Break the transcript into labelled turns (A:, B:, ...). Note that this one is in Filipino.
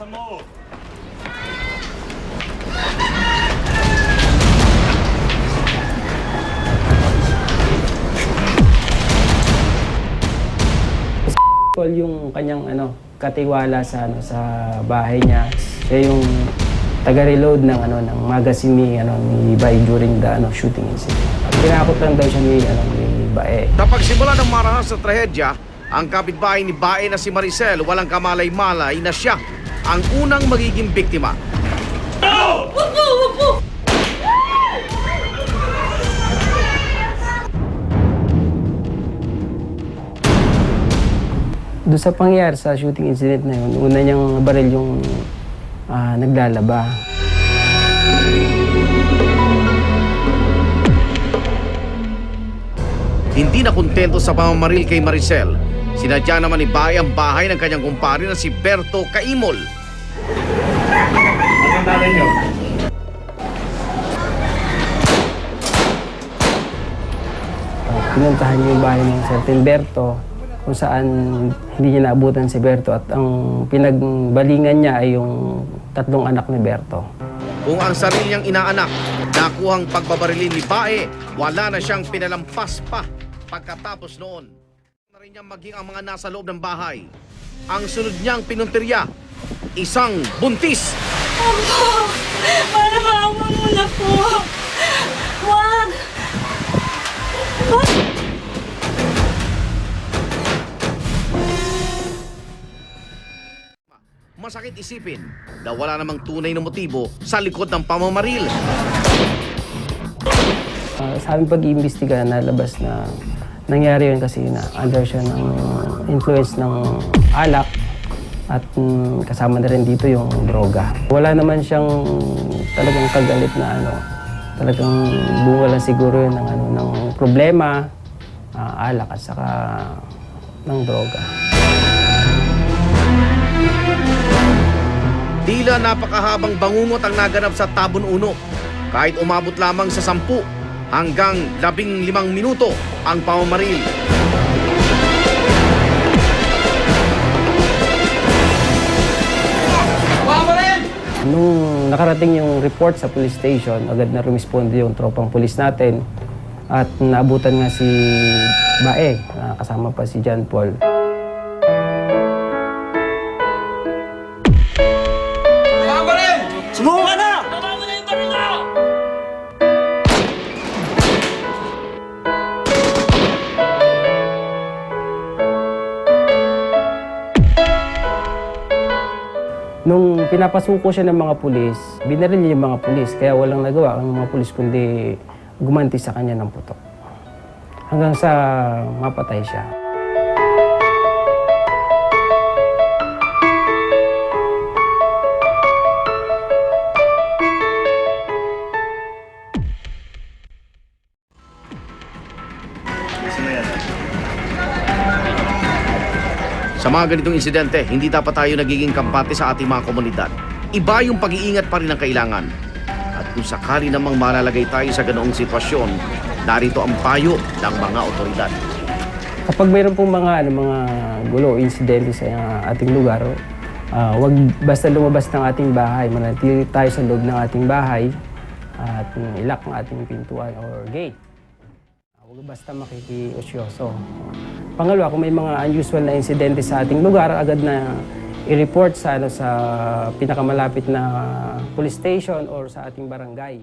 A: Bilisan mo!
B: Call yung kanyang ano, katiwala sa ano sa bahay niya. Siya yung taga-reload ng ano ng magazine ni ano ni Bay during the ano shooting incident. Tinakot lang daw siya ni ano ni Bae.
C: Sa pagsimula ng marahas sa trahedya, ang kapitbahay ni Bae na si Maricel walang kamalay-malay na siya ang unang magiging biktima.
B: Doon sa pangyayari sa shooting incident na yun, una niyang baril yung ah, naglalaba.
C: Hindi na kontento sa pamamaril kay Maricel, sinadya naman ni Bae ang bahay ng kanyang kumpare na si Berto Caimol.
B: Pinuntahan niya yung bahay ng Sir Berto kung saan hindi niya naabutan si Berto at ang pinagbalingan niya ay yung tatlong anak ni Berto.
C: Kung ang sarili niyang inaanak, nakuhang pagbabarilin ni Bae, wala na siyang pinalampas pa pagkatapos noon. Na rin niyang maging ang mga nasa loob ng bahay. Ang sunod niyang pinuntirya, isang buntis.
D: Opo! Para maawa mo na po! Wag! Wag!
C: Masakit isipin na wala namang tunay na motibo sa likod ng pamamaril.
B: Uh, sa aming pag-iimbestiga, nalabas na nangyari yun kasi na under siya ng influence ng alak at mm, kasama na rin dito yung droga. Wala naman siyang talagang kagalit na ano, talagang bunga lang siguro yun ng, ano, ng problema, ah, alak at saka ng droga.
C: Tila napakahabang bangungot ang naganap sa Tabon Uno. Kahit umabot lamang sa sampu hanggang labing limang minuto ang pamamaril.
B: Nung nakarating yung report sa police station, agad na rumisponde yung tropang police natin at naabutan nga si Bae, ah, kasama pa si John Paul.
A: Sumuka na!
D: Baba mo yung baril!
B: Nung pinapasuko siya ng mga pulis, binaril niya yung mga pulis, kaya walang nagawa ang mga pulis kundi gumanti sa kanya ng putok. Hanggang sa mapatay siya.
C: Sa mga ganitong insidente, hindi dapat tayo nagiging kampante sa ating mga komunidad. Iba yung pag-iingat pa rin ang kailangan. At kung sakali namang malalagay tayo sa ganoong sitwasyon, narito ang payo ng mga otoridad.
B: Kapag mayroon pong mga, ano, mga gulo, insidente sa uh, ating lugar, ah, wag basta lumabas ng ating bahay, manatili tayo sa loob ng ating bahay at mm, ilak ang ating pintuan or gate. Ah, Huwag basta makikiosyoso. Pangalawa, kung may mga unusual na insidente sa ating lugar, agad na i-report sa, ano, sa pinakamalapit na police station or sa ating barangay.